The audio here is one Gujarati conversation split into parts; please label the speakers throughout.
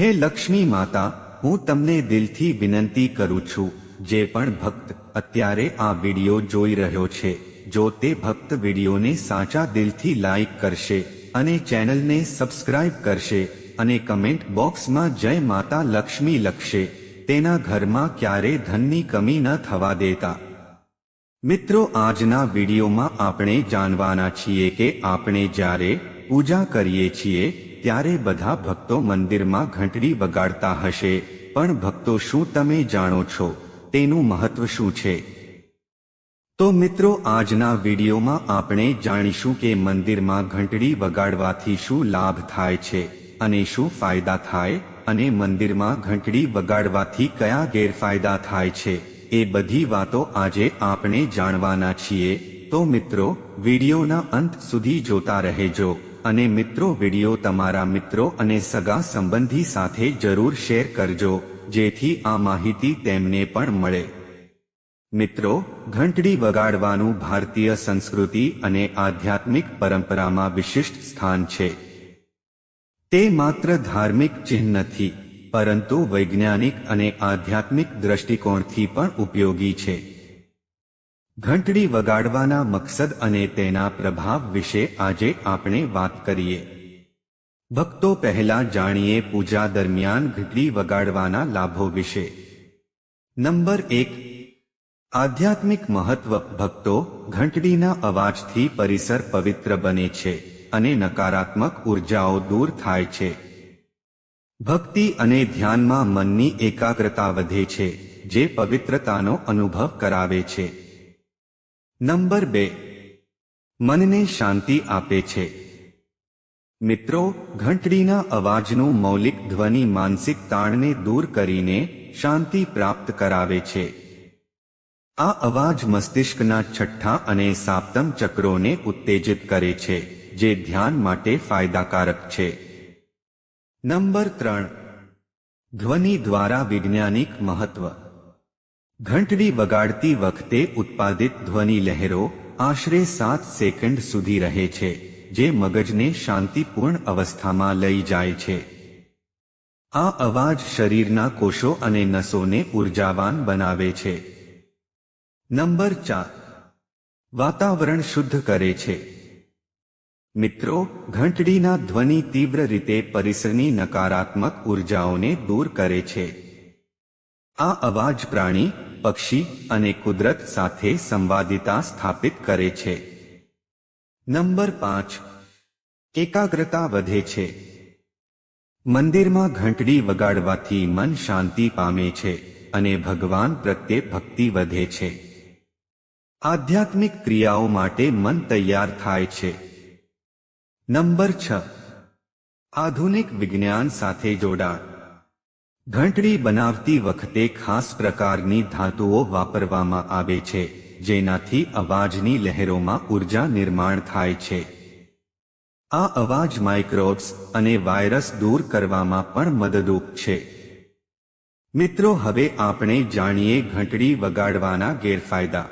Speaker 1: હે લક્ષ્મી માતા, હું તમને દિલથી વિનંતી કરું છું, જે પણ ભક્ત અત્યારે આ વિડિયો જોઈ રહ્યો છે, જો તે ભક્ત વિડિયોને સાચા દિલથી લાઈક કરશે અને ચેનલને સબસ્ક્રાઇબ કરશે અને કમેન્ટ બોક્સમાં જય માતા લક્ષ્મી લખશે, તેના ઘરમાં ક્યારે ધનની કમી ન થવા દેતા. મિત્રો, આજના વિડીયોમાં આપણે જાણવાના છીએ કે આપણે જ્યારે પૂજા કરીએ છીએ ત્યારે બધા ભક્તો મંદિરમાં ઘંટડી વગાડતા હશે. પણ ભક્તો શું તમે જાણો છો? તેનું મહત્વ શું છે? તો મિત્રો, આજના વિડીયોમાં આપણે જાણીશું કે મંદિરમાં ઘંટડી વગાડવાથી શું લાભ થાય છે અને શું ફાયદા થાય અને મંદિરમાં ઘંટડી વગાડવાથી કયા ગેરફાયદા થાય છે. એ બધી વાતો આજે આપણે જાણવાના છીએ. તો મિત્રો, વિડીયોના અંત સુધી જોતા રહેજો. અને મિત્રો, વીડિયો તમારા મિત્રો અને સગા સંબંધી સાથે જરૂર શેર કરજો, જેથી આ માહિતી તેમને પણ મળે. મિત્રો, ઘંટડી વગાડવાનું ભારતીય સંસ્કૃતિ અને આધ્યાત્મિક પરંપરામાં વિશિષ્ટ સ્થાન છે. તે માત્ર ધાર્મિક ચિહ્ન નથી, પરંતુ વૈજ્ઞાનિક અને આધ્યાત્મિક દ્રષ્ટિકોણથી પણ ઉપયોગી છે. ઘંટડી વગાડવાના મકસદ અને તેના પ્રભાવ વિશે આજે આપણે વાત કરીએ. ભક્તો પહેલા જાણીએ પૂજા દરમિયાન ઘંટડી વગાડવાના લાભો વિશે. નંબર એક. આધ્યાત્મિક મહત્વ. ભક્તો ઘંટડીના અવાજથી પરિસર પવિત્ર બને છે અને નકારાત્મક ઉર્જાઓ દૂર થાય છે. ભક્તિ અને ધ્યાનમાં મનની એકાગ્રતા વધે છે, જે પવિત્રતાનો અનુભવ કરાવે છે. નંબર બે. મનને શાંતિ આપે છે. મિત્રો, ઘંટડીના અવાજનું મૌલિક ધ્વનિ માનસિક તાણને દૂર કરીને શાંતિ પ્રાપ્ત કરાવે છે. આ અવાજ મસ્તિષ્કના છઠ્ઠા અને સાપ્તમ ચક્રોને ઉત્તેજિત કરે છે, જે ધ્યાન માટે ફાયદાકારક છે. નંબર ત્રણ. ધ્વનિ દ્વારા વૈજ્ઞાનિક મહત્વ. ઘંટડી વગાડતી વખતે ઉત્પાદિત ધ્વનિ લહેરો આશરે સાત સેકન્ડ સુધી રહે છે, જે મગજને શાંતિપૂર્ણ અવસ્થામાં લઈ જાય છે. આ અવાજ શરીરના કોષો અને નસોને ઉર્જાવાન બનાવે છે. નંબર ચાર. વાતાવરણ શુદ્ધ કરે છે. મિત્રો, ઘંટડીના ધ્વનિ તીવ્ર રીતે પરિસરની નકારાત્મક ઉર્જાઓને દૂર કરે છે. આ અવાજ પ્રાણી પક્ષી અને કુદરત સાથે સંવાદિતા સ્થાપિત કરે છે. નંબર પાંચ. એકાગ્રતા વધે છે. મંદિરમાં ઘંટડી વગાડવાથી મન શાંતિ પામે છે અને ભગવાન પ્રત્યે ભક્તિ વધે છે. આધ્યાત્મિક ક્રિયાઓ માટે મન તૈયાર થાય છે. નંબર છ. આધુનિક વિજ્ઞાન સાથે જોડાણ. ઘંટડી બનાવતી વખતે ખાસ પ્રકારની ધાતુઓ વાપરવામાં આવે છે, જેનાથી અવાજની લહેરોમાં ઊર્જા નિર્માણ થાય છે. આ અવાજ માઇક્રોબ્સ અને વાયરસ દૂર કરવામાં પણ મદદરૂપ છે. મિત્રો, હવે આપણે જાણીએ ઘંટડી વગાડવાના ગેરફાયદા.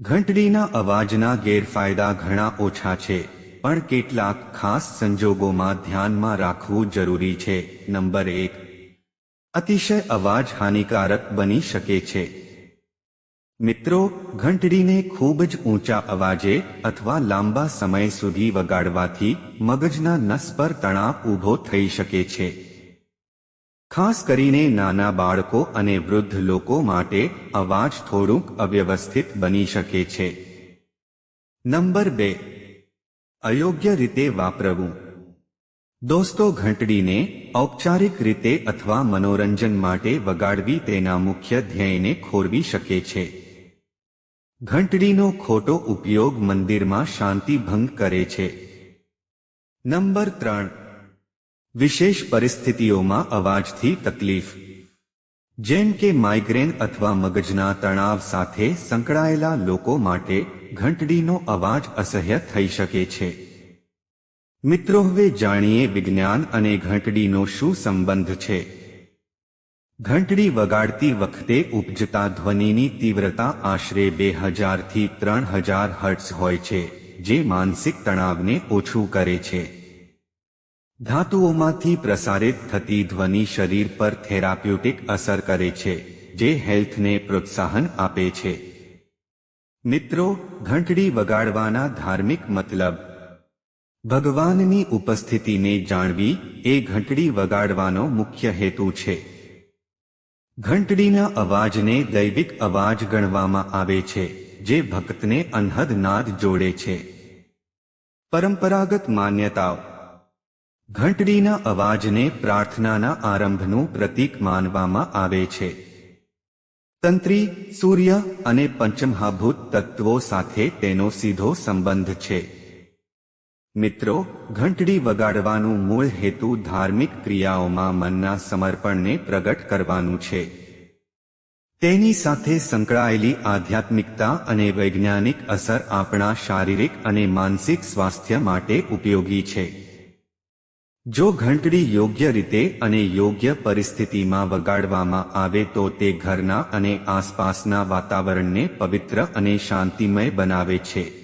Speaker 1: ઘંટડીના અવાજના ગેરફાયદા ઘણા ઓછા છે, પણ કેટલાક ખાસ સંજોગોમાં ધ્યાનમાં રાખવું જરૂરી છે. નંબર એક અતિશય અવાજ હાનિકારક બની શકે છે. મિત્રો, ઘંટડીને ખૂબ જ ઊંચા અવાજે અથવા લાંબા સમય સુધી વગાડવાથી મગજના નસ પર તણાવ ઊભો થઈ શકે છે. ખાસ કરીને નાના બાળકો અને વૃદ્ધ લોકો માટે અવાજ થોડુંક અવ્યવસ્થિત બની શકે છે. નંબર બે. અયોગ્ય રીતે વાપરવું. દોસ્તો ઘંટડીને ઔપચારિક રીતે અથવા મનોરંજન માટે વગાડવી તેના મુખ્ય ધ્યેયને ખોરવી શકે છે. ઘંટડીનો ખોટો ઉપયોગ મંદિરમાં શાંતિ ભંગ કરે છે. નંબર ત્રણ. વિશેષ પરિસ્થિતિઓમાં અવાજથી તકલીફ. જેમ કે માઇગ્રેન અથવા મગજના તણાવ સાથે સંકળાયેલા લોકો માટે ઘંટડીનો અવાજ અસહ્ય થઈ શકે છે. મિત્રો, હવે જાણીએ વિજ્ઞાન અને ઘંટડીનો શું સંબંધ છે. ઘંટડી વગાડતી વખતે ઉપજતા ધ્વનિની તીવ્રતા આશરે બે હજારથી ત્રણ હજાર હર્ટ્સ હોય છે, જે માનસિક તણાવને ઓછું કરે છે. ધાતુઓમાંથી પ્રસારિત થતી ધ્વનિ શરીર પર થેરાપ્યુટિક અસર કરે છે, જે હેલ્થને પ્રોત્સાહન આપે છે. મિત્રો, ઘંટડી વગાડવાના ધાર્મિક મતલબ ભગવાનની ઉપસ્થિતિને જાણવી એ ઘંટડી વગાડવાનો મુખ્ય હેતુ છે. ઘંટડીના અવાજને દૈવિક અવાજ ગણવામાં આવે છે, જે ભક્તને અનહદ નાદ જોડે છે. પરંપરાગત માન્યતાઓ. ઘંટડીના અવાજને પ્રાર્થનાના આરંભનું પ્રતીક માનવામાં આવે છે. તંત્રી, સૂર્ય અને પંચમહાભૂત તત્વો સાથે તેનો સીધો સંબંધ છે. મિત્રો, ઘંટડી વગાડવાનું મૂળ હેતુ ધાર્મિક ક્રિયાઓમાં મનના સમર્પણને પ્રગટ કરવાનું છે. તેની સાથે સંકળાયેલી આધ્યાત્મિકતા અને વૈજ્ઞાનિક અસર આપણા શારીરિક અને માનસિક સ્વાસ્થ્ય માટે ઉપયોગી છે. જો ઘંટડી યોગ્ય રીતે અને યોગ્ય પરિસ્થિતિમાં વગાડવામાં આવે તો તે ઘરના અને આસપાસના વાતાવરણને પવિત્ર અને શાંતિમય બનાવે છે.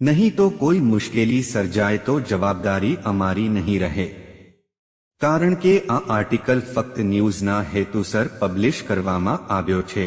Speaker 1: નહીં તો કોઈ મુશ્કેલી સર્જાય તો જવાબદારી અમારી નહીં રહે કારણ કે આ આર્ટિકલ ફક્ત ન્યૂઝના હેતુસર પબ્લિશ કરવામાં આવ્યો છે